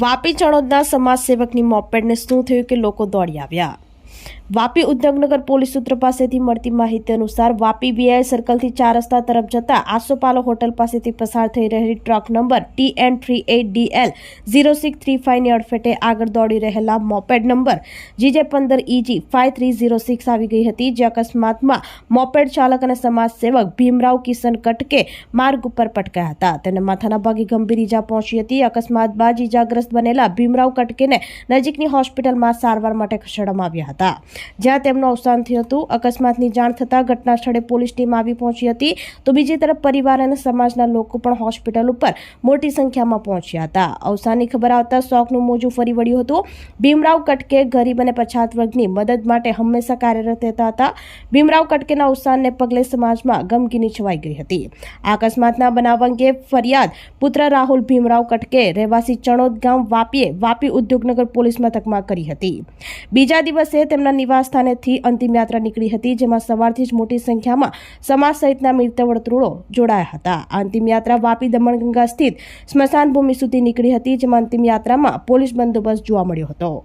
વાપી ચણોદના સમાજસેવકની મોપેડને શું થયું કે લોકો દોડી આવ્યા? વાપી ઉદ્યોગનગર પોલીસ સૂત્ર પાસેથી મળતી માહિતી અનુસાર વાપી બીઆઈ સર્કલથી ચાર રસ્તા તરફ જતા આસોપાલો હોટલ પાસેથી પસાર થઈ રહેલી truck number T N three eight DL zero six three ફાઇવની અડફેટે આગળ દોડી રહેલા મોપેડ નંબર જીજે પંદર EG five three zero six આવી ગઈ હતી. જે અકસ્માતમાં મોપેડ ચાલક અને સમાજસેવક ભીમરાવ કિશન કટકે માર્ગ ઉપર પટકાયા હતા. તેને માથાના ભાગે ગંભીર ઈજા પહોંચી હતી. અકસ્માત બાદ ઈજાગ્રસ્ત બનેલા ભીમરાવ કટકેને નજીકની હોસ્પિટલમાં સારવાર માટે ખસેડવામાં આવ્યા હતા. જ્યાં તેમનું અવસાન થયું હતું, અકસ્માતની જાણ થતાં ઘટના સ્થળે પોલીસ ટીમ આવી પહોંચી હતી. તો બીજી તરફ પરિવાર અને સમાજના લોકો પણ હોસ્પિટલ ઉપર મોટી સંખ્યામાં પહોંચ્યા હતા. અવસાનની ખબર આવતા શોકનું મોજું ફરી વળ્યું હતું. ભીમરાવ કટકે ગરીબ અને પછાત વર્ગની મદદ માટે હંમેશા કાર્યરત રહેતા હતા. ભીમરાવ કટકેના અવસાનને પગલે સમાજમાં ગમગીની છવાઈ ગઈ હતી. આ અકસ્માતના બનાવ અંગે ફરિયાદ પુત્ર રાહુલ ભીમરાવ કટકે રહેવાસી ચણોદ ગામ વાપીએ વાપી ઉદ્યોગનગર પોલીસ મથકમાં કરી હતી. બીજા દિવસે તેમના નિવાસસ્થાનેથી અંતિમ યાત્રા નીકળી હતી, જેમાં સવારથી જ મોટી સંખ્યામાં સમાજ સહિતના મિત્રવર્તુળો વર્તુળો જોડાયા હતા. આ અંતિમ યાત્રા વાપી દમણગંગા સ્થિત સ્મશાન ભૂમિ સુધી નીકળી હતી, જેમાં અંતિમ યાત્રામાં પોલીસ બંદોબસ્ત જોવા મળ્યો હતો.